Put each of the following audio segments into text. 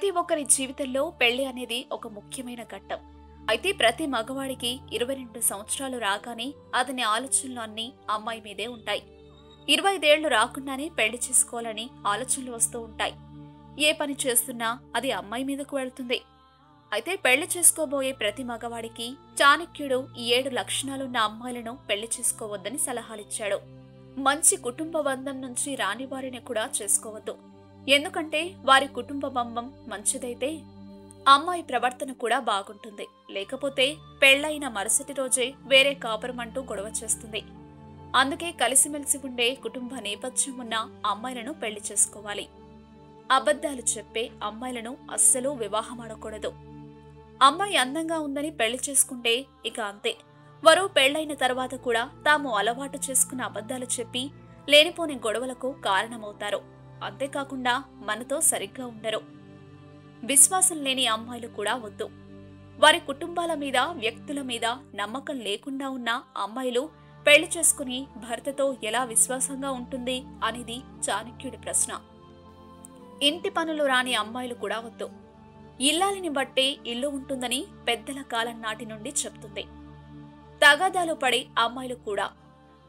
ప్రతి ఒక్కరి జీవితంలో పెళ్ళి అనేది ఒక ముఖ్యమైన ఘట్టం. అయితే ప్రతి మగవాడికి ఇరవై రెండు సంవత్సరాలు రాగానే అతని ఆలోచనలు అన్నీ అమ్మాయి మీదే ఉంటాయి. ఇరవై ఐదేళ్ళు రాకుండానే పెళ్ళి చేసుకోవాలని ఆలోచనలు వస్తూ ఉంటాయి. ఏ పని చేస్తున్నా అది అమ్మాయి మీదకు వెళ్తుంది. అయితే పెళ్ళి చేసుకోబోయే ప్రతి మగవాడికి చాణక్యుడు ఈ ఏడు లక్షణాలున్న అమ్మాయిలను పెళ్ళి చేసుకోవద్దని సలహాలిచ్చాడు. మంచి కుటుంబ బంధం నుంచి రాని వారిని కూడా చేసుకోవద్దు. ఎందుకంటే వారి కుటుంబ బంబం మంచిదైతే అమ్మాయి ప్రవర్తన కూడా బాగుంటుంది. లేకపోతే పెళ్ళైన మరుసటి రోజే వేరే కాపురమంటూ గొడవ చేస్తుంది. అందుకే కలిసిమెలిసి ఉండే కుటుంబ నేపథ్యం ఉన్న అమ్మాయిలను పెళ్ళి చేసుకోవాలి. అబద్ధాలు చెప్పే అమ్మాయిలను అస్సలు వివాహమాడకూడదు. అమ్మాయి అందంగా ఉందని పెళ్ళి చేసుకుంటే ఇక అంతే. వారు పెళ్ళైన తర్వాత కూడా తాము అలవాటు చేసుకున్న అబద్ధాలు చెప్పి లేనిపోని గొడవలకు కారణమవుతారు. అంతేకాకుండా మనతో సరిగ్గా ఉండరు. విశ్వాసం లేని అమ్మాయిలు కూడా వద్దు. వారి కుటుంబాల మీద వ్యక్తుల మీద నమ్మకం లేకుండా ఉన్న అమ్మాయిలు పెళ్ళి చేసుకుని భర్తతో ఎలా విశ్వాసంగా ఉంటుంది అనేది చాణక్యుడి ప్రశ్న. ఇంటి పనులు రాని అమ్మాయిలు కూడా వద్దు. ఇల్లాలిని బట్టే ఇల్లు ఉంటుందని పెద్దల కాలం నాటి నుండి చెప్తుంది. తగాదాలు పడే అమ్మాయిలు కూడా.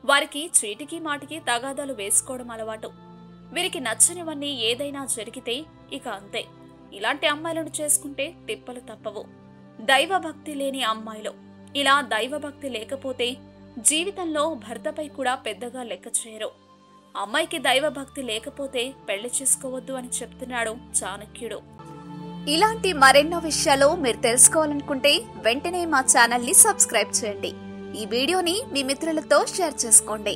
వారికి చీటికి మాటికి తగాదాలు వేసుకోవడం అలవాటు. వీరికి నచ్చనివన్నీ ఏదైనా జరిగితే ఇక అంతే. ఇలాంటి అమ్మాయిలను చేసుకుంటే తిప్పలు తప్పవు. దైవభక్తి లేని అమ్మాయిలు. ఇలా దైవభక్తి లేకపోతే జీవితంలో భర్తపై కూడా పెద్దగా లెక్క చేయరు. అమ్మాయికి దైవభక్తి లేకపోతే పెళ్ళి చేసుకోవద్దు అని చెప్తున్నాడు చాణక్యుడు. ఇలాంటి మరెన్నో విషయాలు మీరు తెలుసుకోవాలనుకుంటే వెంటనే మా ఛానల్ని సబ్స్క్రైబ్ చేయండి. ఈ వీడియోని మీ మిత్రులతో షేర్ చేసుకోండి.